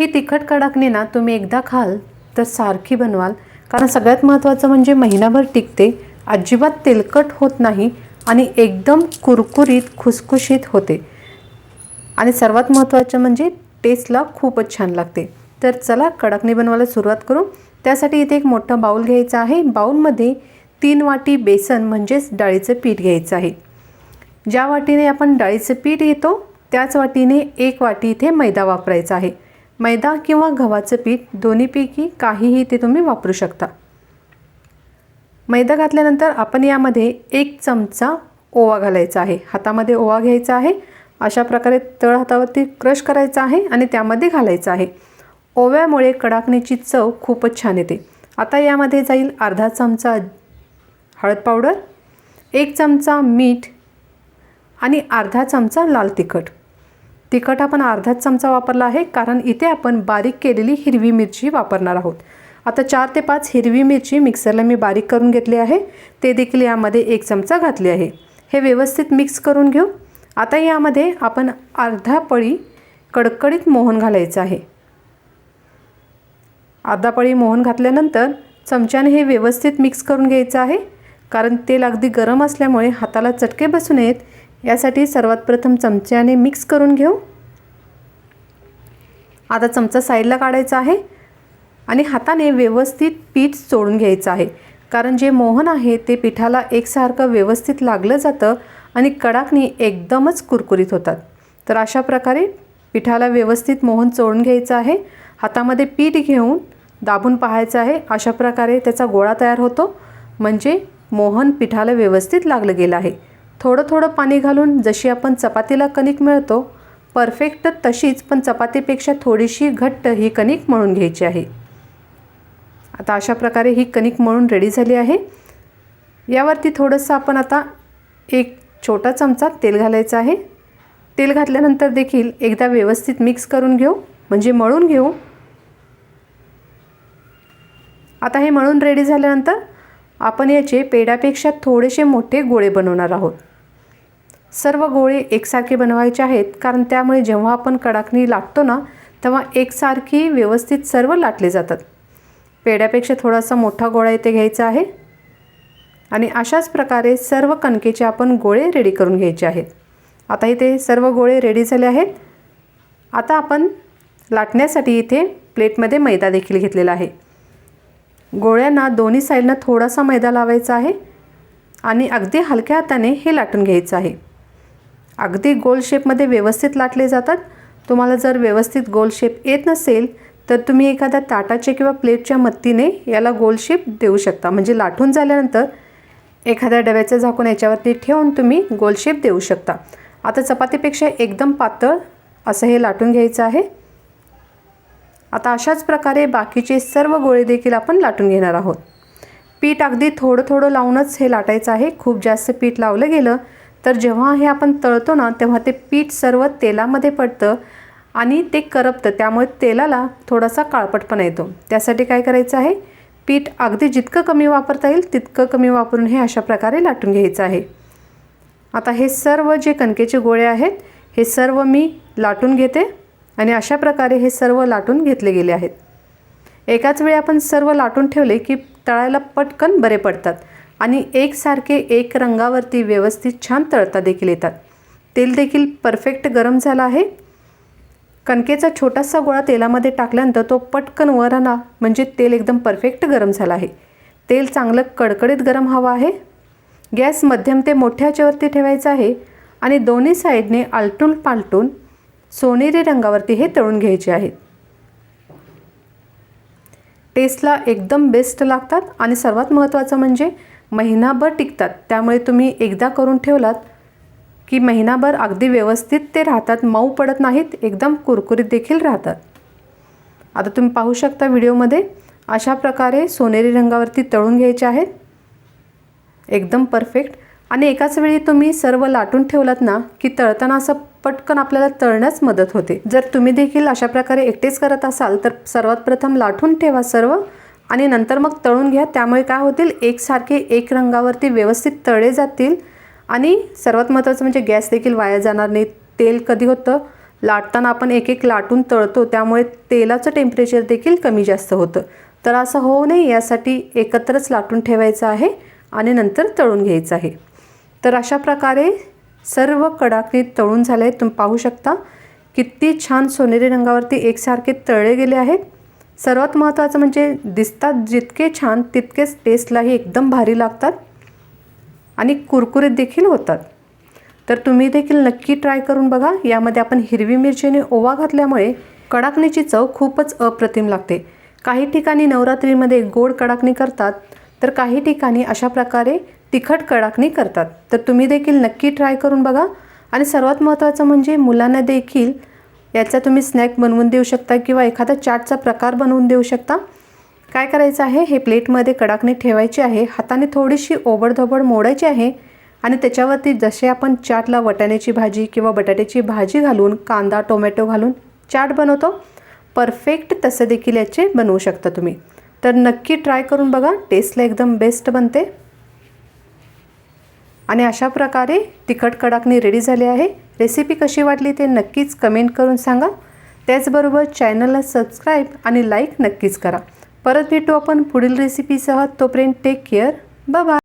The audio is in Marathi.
ही तिखट कडाकणी ना तुम्ही एकदा खाल तर सारखी बनवाल. कारण सगळ्यात महत्त्वाचं म्हणजे महिनाभर टिकते अजिबात तेलकट होत नाही आणि एकदम कुरकुरीत खुसखुशीत होते. आणि सर्वात महत्त्वाचं म्हणजे टेस्टला खूपच छान लागते. तर चला कडकणी बनवायला सुरुवात करू. त्यासाठी इथे एक मोठा बाऊल घ्यायचा आहे. बाऊलमध्ये तीन वाटी बेसन म्हणजेच डाळीचं पीठ घ्यायचं आहे. ज्या वाटीने आपण डाळीचं पीठ घेतो त्याच वाटीने एक वाटी इथे मैदा वापरायचा आहे. मैदा किंवा गव्हाचं पीठ दोन्हीपैकी काहीही ते तुम्ही वापरू शकता. मैदा घातल्यानंतर आपण यामध्ये एक चमचा ओवा घालायचा आहे. हातामध्ये ओवा घ्यायचा आहे. अशा प्रकारे तळ हातावरती क्रश करायचा आहे आणि त्यामध्ये घालायचं आहे. ओव्यामुळे कडाकणीची चव खूपच छान येते. आता यामध्ये जाईल अर्धा चमचा हळद पावडर एक चमचा मीठ आणि अर्धा चमचा लाल तिखट. तिखट आपण अर्धाच चमचा वापरला आहे कारण इथे आपण बारीक केलेली हिरवी मिरची वापरणार आहोत. आता चार ते पाच हिरवी मिरची मिक्सरला मी बारीक करून घेतली आहे. ते देखील यामध्ये एक चमचा घातले आहे. हे व्यवस्थित मिक्स करून घेऊ. आता यामध्ये आपण अर्धा पळी कडकडीत मोहन घालायचं आहे. अर्धा पळी मोहन घातल्यानंतर चमच्याने हे व्यवस्थित मिक्स करून घ्यायचं आहे कारण तेल अगदी गरम असल्यामुळे हाताला चटके बसू नयेत. यासाठी सर्वात प्रथम चमच्याने मिक्स करून घेऊ. आता चमचा साईडला काढायचा आहे आणि हाताने व्यवस्थित पीठ चोळून घ्यायचं आहे. कारण जे मोहन आहे ते पिठाला एकसारखं व्यवस्थित लागलं जातं आणि कडाकणी एकदमच कुरकुरीत होतात. तर अशा प्रकारे पिठाला व्यवस्थित मोहन चोळून घ्यायचं आहे. हातामध्ये पीठ घेऊन दाबून पाहायचं आहे. अशा प्रकारे त्याचा गोळा तयार होतो. म्हणजे मोहन पिठाला व्यवस्थित लागलं गेलं आहे. थोडं थोडं पाणी घालून जशी आपण चपातीला कणिक मिळतो परफेक्ट तशीच पण चपातीपेक्षा थोडीशी घट्ट ही कणिक मळून घ्यायची आहे. आता अशा प्रकारे ही कणिक मळून रेडी झाली आहे. यावरती थोडंसं आपण आता एक छोटा चमचा तेल घालायचं आहे. तेल घातल्यानंतर देखील एकदा व्यवस्थित मिक्स करून घेऊ म्हणजे मळून घेऊ. आता हे मळून रेडी झाल्यानंतर आपण याचे पेड्यापेक्षा थोडेसे मोठे गोळे बनवणार आहोत. सर्व गोळे एकसारखे बनवायचे आहेत कारण त्यामुळे जेव्हा आपण कडाकणी लाटतो ना तेव्हा एकसारखी व्यवस्थित सर्व लाटले जातात. पेड्यापेक्षा थोडासा मोठा गोळा इथे घ्यायचा आहे. आणि अशाच प्रकारे सर्व कणकेचे आपण गोळे रेडी करून घ्यायचे आहेत. आता इथे सर्व गोळे रेडी झाले आहेत. आता आपण लाटण्यासाठी इथे प्लेटमध्ये मैदा देखील घेतलेला आहे. गोळ्यांना दोन्ही साईडनं थोडासा मैदा लावायचा आहे आणि अगदी हलक्या हाताने हे लाटून घ्यायचं आहे. अगदी गोल शेपमध्ये व्यवस्थित लाटले जातात. तुम्हाला जर व्यवस्थित गोल शेप येत नसेल तर तुम्ही एखाद्या ताटाच्या किंवा प्लेटच्या मदतीने याला गोल शेप देऊ शकता. म्हणजे लाटून झाल्यानंतर एखाद्या डब्याचं झाकून याच्यावरती ठेवून तुम्ही गोल शेप देऊ शकता. आता चपातीपेक्षा एकदम पातळ असं हे लाटून घ्यायचं आहे. आता अशाच प्रकारे बाकीचे सर्व गोळे देखील आपण लाटून घेणार आहोत. पीठ अगदी थोडं थोडं लावूनच हे लाटायचं आहे. खूप जास्त पीठ लावलं गेलं तर जेव्हा हे आपण तळतो ना तेव्हा ते पीठ सर्व तेलामध्ये पडतं आणि ते करपतं. त्यामुळे तेलाला थोडासा काळपटपणा येतो. त्यासाठी काय करायचं आहे? पीठ अगदी जितकं कमी वापरता येईल तितकं कमी वापरून हे अशा प्रकारे लाटून घ्यायचं आहे. आता हे सर्व जे कणकेचे गोळे आहेत हे सर्व मी लाटून घेते आणि अशा प्रकारे हे सर्व लाटून घेतले गेले आहेत. एकाच वेळी आपण सर्व लाटून ठेवले की तळायला पटकन बरे पडतात. आणि एकसारखे एक रंगावरती व्यवस्थित छान तळता देखील येतात. तेल देखील परफेक्ट गरम झालं आहे. कणकेचा छोटासा गोळा तेलामध्ये टाकल्यानंतर तो पटकन वर आला म्हणजे तेल एकदम परफेक्ट गरम झालं आहे. तेल चांगलं कडकडीत गरम हवं आहे. गॅस मध्यम ते मोठ्या ह्याच्यावरती ठेवायचा आहे. आणि दोन्ही साईडने आलटून पालटून सोनेरी रंगावरती हे तळून घ्यायचे आहेत. टेस्टला एकदम बेस्ट लागतात. आणि सर्वात महत्त्वाचं म्हणजे महिनाभर टिकतात. त्यामुळे तुम्ही एकदा करून ठेवलात की महिनाभर अगदी व्यवस्थित ते राहतात. मऊ पडत नाहीत एकदम कुरकुरीत देखील राहतात. आता तुम्ही पाहू शकता व्हिडिओमध्ये अशा प्रकारे सोनेरी रंगावरती तळून घ्यायचे आहेत. एकदम परफेक्ट. आणि एकाच वेळी तुम्ही सर्व लाटून ठेवलात ना की तळताना असं पटकन आपल्याला तळण्यास मदत होते. जर तुम्ही देखील अशा प्रकारे एकटेच करत असाल तर सर्वात प्रथम लाटून ठेवा सर्व. आणि नंतर मग तळून घ्या. त्यामुळे काय होतील? एकसारखे एक रंगावरती व्यवस्थित तळे जातील. आणि सर्वात महत्त्वाचं म्हणजे गॅस देखील वाया जाणार नाही. तेल कधी होतं? लाटताना आपण एक एक लाटून तळतो. त्यामुळे तेलाचं टेम्परेचर देखील कमी जास्त होतं. तर असं होऊ नये. यासाठी एकत्रच लाटून ठेवायचं आहे आणि नंतर तळून घ्यायचं आहे. तर अशा प्रकारे सर्व कडाकणी तळून झाले आहेत. तुम्ही पाहू शकता. किती छान सोनेरी रंगावरती एकसारखे तळले गेले आहेत. सर्वात महत्त्वाचं म्हणजे दिसतात जितके छान तितकेच टेस्टलाही एकदम भारी लागतात आणि कुरकुरीत देखील होतात. तर तुम्ही देखील नक्की ट्राय करून बघा. यामध्ये आपण हिरवी मिरची आणि ओवा घातल्यामुळे कडाकणीची चव खूपच अप्रतिम लागते. काही ठिकाणी नवरात्रीमध्ये गोड कडाकणी करतात तर काही ठिकाणी अशा प्रकारे तिखट कडाकणी करतात. तर तुम्ही देखील नक्की ट्राय करून बघा. आणि सर्वात महत्त्वाचं म्हणजे मुलांना देखील याचा तुम्ही स्नॅक बनवून देऊ शकता किंवा एखादा चाटचा प्रकार बनवून देऊ शकता. काय करायचं आहे? हे प्लेटमध्ये कडाकणी ठेवायची आहे. हाताने थोडीशी ओबडधोबड मोडायची आहे आणि त्याच्यावरती जसे आपण चाटला वटाण्याची भाजी किंवा बटाट्याची भाजी घालून कांदा टोमॅटो घालून चाट बनवतो परफेक्ट तसं देखील याचे बनवू शकता तुम्ही. तर नक्की ट्राय करून बघा. टेस्टला एकदम बेस्ट बनते. आणि अशा प्रकारे तिखट कडाकणी रेडी झाली आहे. रेसिपी कशी वाटली ते नक्कीच कमेंट करून सांगा. त्याचबरोबर चॅनलला सबस्क्राईब आणि लाईक नक्कीच करा. परत भेटू आपण पुढील रेसिपीसह तोपर्यंत टेक केअर बाय